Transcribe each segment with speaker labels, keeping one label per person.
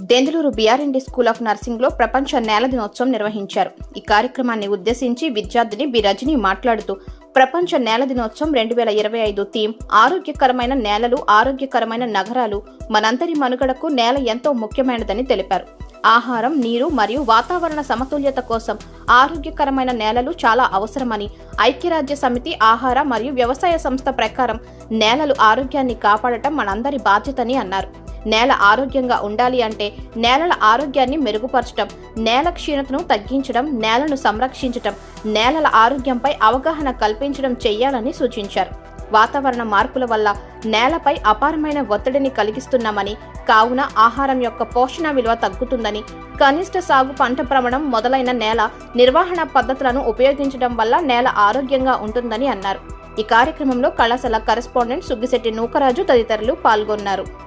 Speaker 1: Denduluru BRMD school of నర్సింగ్లో ప్రపంచ నేల దినోత్సవం నిర్వహించారు. ఈ కార్యక్రమాన్ని ఉద్దేశించి విద్యార్థిని బి రజని మాట్లాడుతూ ప్రపంచ నేల దినోత్సవం రెండు వేల ఇరవై ఐదు థీమ్ ఆరోగ్యకరమైన నేలలు ఆరోగ్యకరమైన నగరాలు మనందరి మనుగడకు నేల ఎంతో ముఖ్యమైనదని తెలిపారు. ఆహారం నీరు మరియు వాతావరణ సమతుల్యత కోసం ఆరోగ్యకరమైన నేలలు చాలా అవసరమని ఐక్యరాజ్య సమితి ఆహార మరియు వ్యవసాయ సంస్థ ప్రకారం నేలలు ఆరోగ్యాన్ని కాపాడటం మనందరి బాధ్యతని అన్నారు. నేల ఆరోగ్యంగా ఉండాలి అంటే నేలల ఆరోగ్యాన్ని మెరుగుపరచడం నేల క్షీణతను తగ్గించడం నేలను సంరక్షించడం నేలల ఆరోగ్యంపై అవగాహన కల్పించడం చేయాలని సూచించారు. వాతావరణ మార్పుల వల్ల నేలపై అపారమైన ఒత్తిడిని కలిగిస్తున్నామని కావున ఆహారం యొక్క పోషణ విలువ తగ్గుతుందని కనిష్ట సాగు పంట భ్రమణం మొదలైన నేల నిర్వహణ పద్ధతులను ఉపయోగించడం వల్ల నేల ఆరోగ్యంగా ఉంటుందని అన్నారు. ఈ కార్యక్రమంలో కళాశాల కరెస్పాండెంట్ సుగ్గిశెట్టి నూకరాజు తదితరులు పాల్గొన్నారు.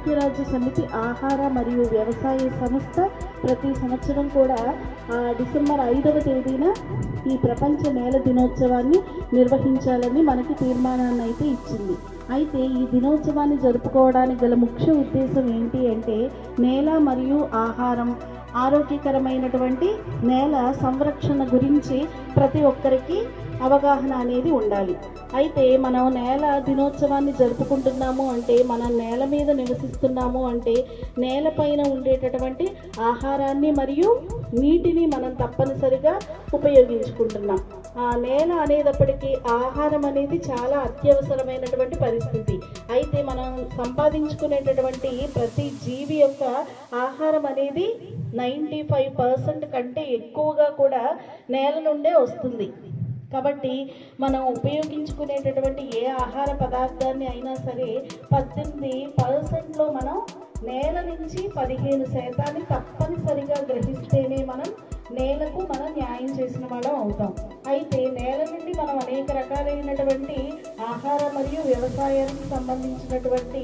Speaker 2: ఐక్యరాజ్య సమితి ఆహార మరియు వ్యవసాయ సంస్థ ప్రతి సంవత్సరం కూడా డిసెంబర్ ఐదవ తేదీన ఈ ప్రపంచ నేల దినోత్సవాన్ని నిర్వహించాలని మనకి తీర్మానాన్ని అయితే ఇచ్చింది. అయితే ఈ దినోత్సవాన్ని జరుపుకోవడానికి గల ముఖ్య ఉద్దేశం ఏంటి అంటే నేల మరియు ఆహారం ఆరోగ్యకరమైనటువంటి నేల సంరక్షణ గురించి ప్రతి ఒక్కరికి అవగాహన అనేది ఉండాలి. అయితే మనం నేల దినోత్సవాన్ని జరుపుకుంటున్నాము అంటే మనం నేల మీద నివసిస్తున్నాము అంటే నేలపైన ఉండేటటువంటి ఆహారాన్ని మరియు నీటిని మనం తప్పనిసరిగా ఉపయోగించుకుంటున్నాం. ఆ నేల అనేటప్పటికీ ఆహారం అనేది చాలా అత్యవసరమైనటువంటి పరిస్థితి. అయితే మనం సంపాదించుకునేటటువంటి ప్రతి జీవి యొక్క ఆహారం అనేది నైంటీ ఫైవ్ పర్సెంట్ కంటే ఎక్కువగా కూడా నేల నుండే వస్తుంది. కాబట్టి మనం ఉపయోగించుకునేటటువంటి ఏ ఆహార పదార్థాన్ని అయినా సరే పద్దెనిమిది పర్సెంట్లో మనం నేల నుంచి పదిహేను శాతాన్ని తప్పనిసరిగా గ్రహిస్తేనే మనం నేలకు మనం న్యాయం చేసిన వాళ్ళం అవుతాం. అయితే నేల నుండి మనం అనేక రకాలైనటువంటి ఆహార మరియు వ్యవసాయానికి సంబంధించినటువంటి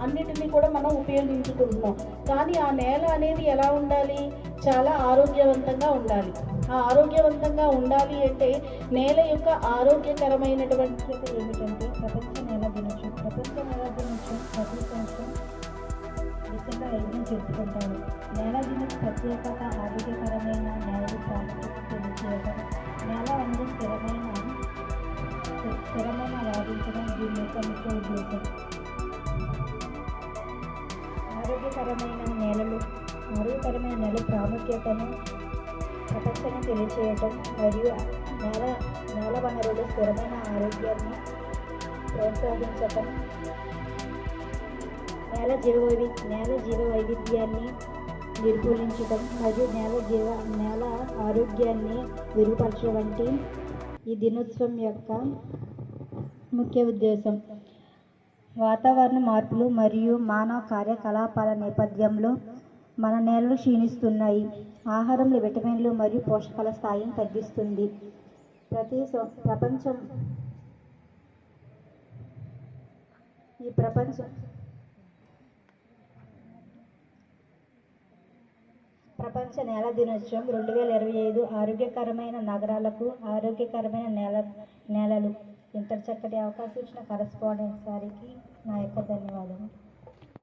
Speaker 2: అన్నిటినీ కూడా మనం ఉపయోగించుకుంటున్నాం కానీ ఆ నేల అనేది ఎలా ఉండాలి చాలా ఆరోగ్యవంతంగా ఉండాలి ఆ ఆరోగ్యవంతంగా ఉండాలి అంటే నేల యొక్క ఆరోగ్యకరమైనటువంటి ఏమిటంటే ప్రపంచ నేల దినోత్సవం ప్రపంచ నేల దినోత్సవం ప్రతి సంవత్సరం డిసెంబర్ ఐదున జరుపుకుంటారు నేల దిన ప్రత్యేకత ఆరోగ్యకరమైన నేల ప్రాముఖ్యత తెలియజేయడం నేల అనేది స్థిరమైన స్థిరమైన వాదించడం దీని యొక్క ముఖ్య ఉద్దేశం ఆరోగ్యకరమైన నేలలు ఆరోగ్యకరమైన నేల ప్రాముఖ్యతను ప్రపంచాన్ని తెలియచేయటం మరియు నేల నేల వనరులు స్థిరమైన ఆరోగ్యాన్ని ప్రోత్సహించటం. నేల జీవ నేల జీవ వైవిధ్యాన్ని నిర్మూలించడం మరియు నేల జీవ నేల ఆరోగ్యాన్ని మెరుగుపరచడం వంటి ఈ దినోత్సవం యొక్క ముఖ్య ఉద్దేశం. వాతావరణ మార్పులు మరియు మానవ కార్యకలాపాల నేపథ్యంలో మన నేలలు క్షీణిస్తున్నాయి. ఆహారంలో విటమిన్లు మరియు పోషకాల స్థాయిని తగ్గిస్తుంది. ప్రతి సం- ప్రపంచం ఈ ప్రపంచం ప్రపంచ నేల దినోత్సవం రెండు వేల ఇరవై ఐదు ఆరోగ్యకరమైన నగరాలకు ఆరోగ్యకరమైన నేల నేలలు. ఇంత చక్కటి అవకాశం ఇచ్చిన కరస్పాండెన్స్ సారికి నా యొక్క ధన్యవాదాలు